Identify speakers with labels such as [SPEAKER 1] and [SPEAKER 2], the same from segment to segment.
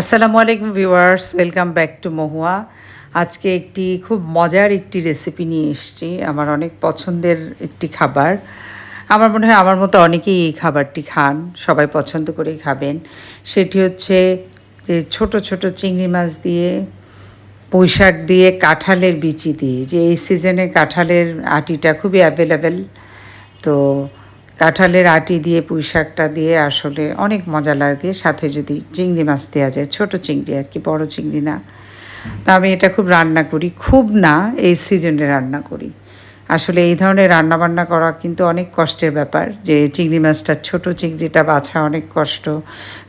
[SPEAKER 1] আসসালামু আলাইকুম viewers, welcome back to Mahua. আজকে একটি খুব মজার একটি রেসিপি নিয়ে এসেছি, আমার অনেক পছন্দের একটি খাবার। আমার মনে হয় আমার মতো অনেকেই এই খাবারটি খান, সবাই পছন্দ করেই খাবেন। সেটি হচ্ছে যে ছোট ছোট চিংড়ি মাছ দিয়ে, পুঁইশাক দিয়ে, কাঁঠালের বিচি দিয়ে। যে এই সিজনে কাঁঠালের আটিটা খুবই অ্যাভেলেবেল তো কাঁঠালের আটি দিয়ে পুঁই শাকটা দিয়ে আসলে অনেক মজা লাগে। সাথে যদি চিংড়ি মাছ দেওয়া যায়, ছোট চিংড়ি আর কি, বড় চিংড়ি না। তা আমি এটা খুব রান্না করি, খুব না, এই সিজনে রান্না করি। আসলে এই ধরনের রান্না বান্না করা কিন্তু অনেক কষ্টের ব্যাপার, যে চিংড়ি মাছটা, ছোট চিংড়িটা বাছা অনেক কষ্ট।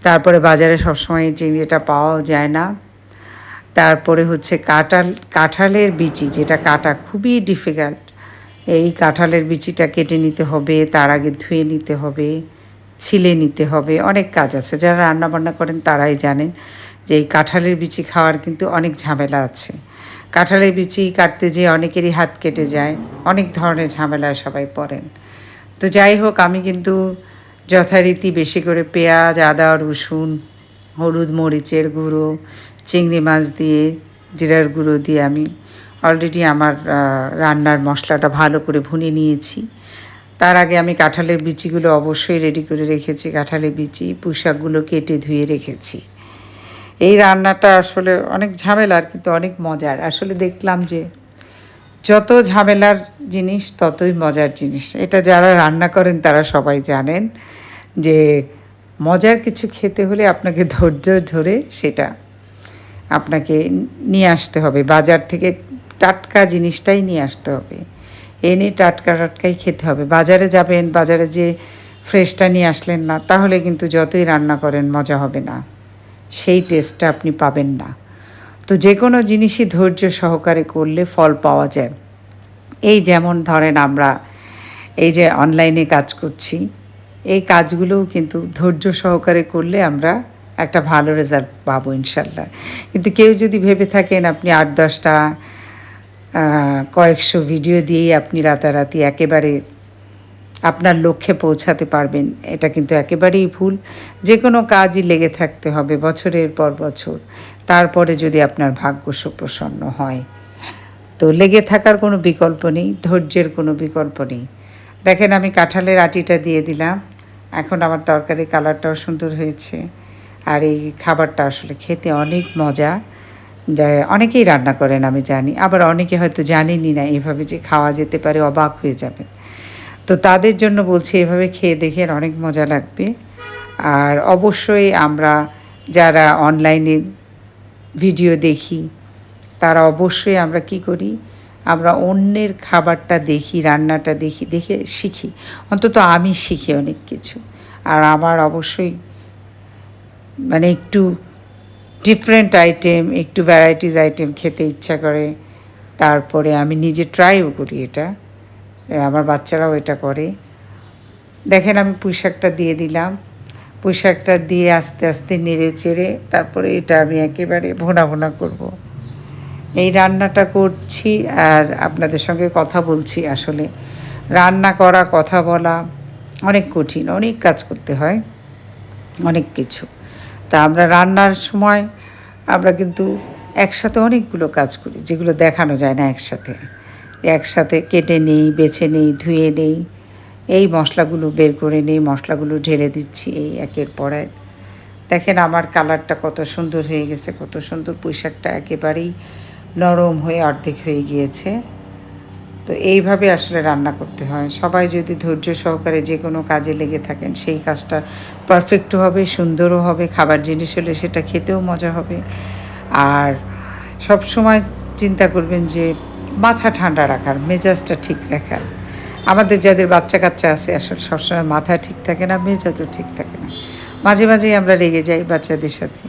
[SPEAKER 1] তারপরে বাজারে সবসময় চিংড়িটা পাওয়াও যায় না। তারপরে হচ্ছে কাঁঠাল, কাঁঠালের বিচি, যেটা কাটা খুবই ডিফিকাল্ট এই কাঁঠালের বিচিটা কেটে নিতে হবে, তার আগে ধুয়ে নিতে হবে, ছিলে নিতে হবে, অনেক কাজ আছে। যারা রান্না বান্না করেন তারাই জানেন যে এই কাঁঠালের বিচি খাওয়ার কিন্তু অনেক ঝামেলা আছে। কাঁঠালের বিচি কাটতে যেয়ে অনেকেরই হাত কেটে যায়, অনেক ধরনের ঝামেলায় সবাই পড়েন। তো যাই হোক, আমি কিন্তু যথারীতি বেশি করে পেঁয়াজ, আদা, রসুন, হলুদ, মরিচের গুঁড়ো, চিংড়ি মাছ দিয়ে, জিরার গুঁড়ো দিয়ে আমি অলরেডি আমার রান্নার মশলাটা ভালো করে ভুনে নিয়েছি। তার আগে আমি কাঁঠালের বিচিগুলো অবশ্যই রেডি করে রেখেছি। কাঁঠালের বিচি পুঁশাকগুলো কেটে ধুয়ে রেখেছি। এই রান্নাটা আসলে অনেক ঝামেলার, কিন্তু অনেক মজার। আসলে দেখলাম যে যত ঝামেলার জিনিস, ততই মজার জিনিস। এটা যারা রান্না করেন, তারা সবাই জানেন যে মজার কিছু খেতে হলে আপনাকে ধৈর্য ধরে সেটা আপনাকে নিয়ে আসতে হবে। বাজার থেকে টাটকা জিনিসটাই নিয়ে আসতে হবে। এনে টাটকা টাটকাই খেতে হবে। বাজারে যাবেন, বাজারে যে ফ্রেশটা নিয়ে আসলেন না, তাহলে কিন্তু যতই রান্না করেন মজা হবে না। সেই টেস্টটা আপনি পাবেন না। তো যে কোনো জিনিসই ধৈর্য সহকারে করলে ফল পাওয়া যায়। এই যেমন ধরেন আমরা এই যে অনলাইনে কাজ করছি, এই কাজগুলোও কিন্তু ধৈর্য সহকারে করলে আমরা একটা ভালো রেজাল্ট পাবো ইনশাল্লাহ কিন্তু কেউ যদি ভেবে থাকেন আপনি আট দশটা কয়েকশো ভিডিও দিয়েই আপনি রাতারাতি একেবারে আপনার লক্ষ্যে পৌঁছাতে পারবেন। এটা কিন্তু একেবারেই ভুল। যে কোনো কাজই লেগে থাকতে হবে বছরের পর বছর। তারপরে যদি আপনার ভাগ্য সুপ্রসন্ন হয়। তো লেগে থাকার কোনো বিকল্প নেই, ধৈর্যের কোনো বিকল্প নেই। দেখেন, আমি কাঁঠালের আটিটা দিয়ে দিলাম। এখন আমার তরকারি কালারটাও সুন্দর হয়েছে। আর এই খাবারটা আসলে খেতে অনেক মজা। অনেকেই রান্না করেন, আমি জানি। আবার অনেকে হয়তো জানেনই না এভাবে যে খাওয়া যেতে পারে, অবাক হয়ে যাবেন। তো তাদের জন্য বলছি, এভাবে খেয়ে দেখেন অনেক মজা লাগবে। আর অবশ্যই আমরা যারা অনলাইনে ভিডিও দেখি, তারা অবশ্যই আমরা কি করি, আমরা অন্যের খাবারটা দেখি, রান্নাটা দেখি, দেখে শিখি। অন্তত আমি শিখি অনেক কিছু। আর আমার অবশ্যই মানে একটু ডিফারেন্ট আইটেম একটু ভ্যারাইটিস আইটেম খেতে ইচ্ছা করে। তারপরে আমি নিজে ট্রাইও করি এটা। আমার বাচ্চারাও এটা করে। দেখেন আমি পুঁইশাকটা দিয়ে দিলাম। পুঁইশাকটা দিয়ে আস্তে আস্তে নেড়ে চেড়ে তারপরে এটা আমি একেবারে ভোনা ভোনা করব। এই রান্নাটা করছি আর আপনাদের সঙ্গে কথা বলছি আসলে। রান্না করা, কথা বলা অনেক কঠিন, অনেক কাজ করতে হয়। অনেক কিছু। তা আমরা রান্নার সময় আমরা কিন্তু একসাথে অনেকগুলো কাজ করি, যেগুলো দেখানো যায় না একসাথে। একসাথে কেটে নেই, বেছে নেই, ধুয়ে নেই। এই মশলাগুলো বের করে নেই, মশলাগুলো ঢেলে দিচ্ছি এই একের পর এক। দেখেন আমার কালারটা কত সুন্দর হয়ে গেছে, কত সুন্দর পুঁইশাকটা একেবারেই নরম হয়ে অর্ধেক হয়ে গিয়েছে। তো এইভাবে আসলে রান্না করতে হয়। সবাই যদি ধৈর্য সহকারে যে কোনো কাজে লেগে থাকেন, সেই কাজটা পারফেক্টও হবে, সুন্দরও হবে, খাবার জিনিস হলে সেটা খেতেও মজা হবে। আর সব সময় চিন্তা করবেন যে মাথা ঠান্ডা রাখার, মেজাজটা ঠিক রাখার। আমাদের যাদের বাচ্চা কাচ্চা আছে, আসলে সবসময় মাথা ঠিক থাকে না, মেজাজও ঠিক থাকে না। মাঝে মাঝেই আমরা রেগে যাই বাচ্চাদের সাথে।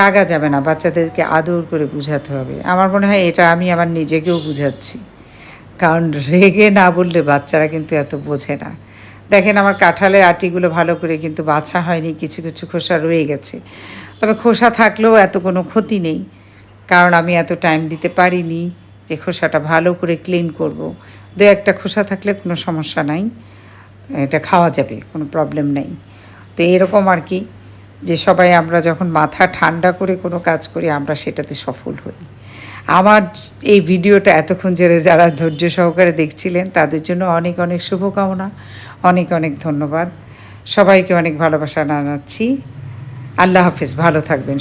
[SPEAKER 1] রাগা যাবে না, বাচ্চাদেরকে আদর করে বুঝাতে হবে। আমার মনে হয় এটা আমি আমার নিজেকেও বুঝাচ্ছি। কারণ রেগে না বললে বাচ্চারা কিন্তু এত বোঝে না। দেখেন আমার কাঁঠালের আটিগুলো ভালো করে কিন্তু বাছা হয়নি, কিছু কিছু খোসা রয়ে গেছে। তবে খোসা থাকলেও এত কোনো ক্ষতি নেই, কারণ আমি এত টাইম দিতে পারিনি যে খোসাটা ভালো করে ক্লিন করব। দু একটা খোসা থাকলে কোনো সমস্যা নাই, এটা খাওয়া যাবে, কোনো প্রবলেম নেই। তো এরকম আর কি, যে সবাই আমরা যখন মাথা ঠান্ডা করে কোনো কাজ করি, আমরা সেটাতে সফল হই। আমার এই ভিডিওটা এতক্ষণ জেরে যারা ধৈর্য সহকারে দেখছিলেন, তাদের জন্য অনেক অনেক শুভকামনা, অনেক অনেক ধন্যবাদ। সবাইকে অনেক ভালোবাসা জানাচ্ছি। আল্লাহ হাফিজ, ভালো থাকবেন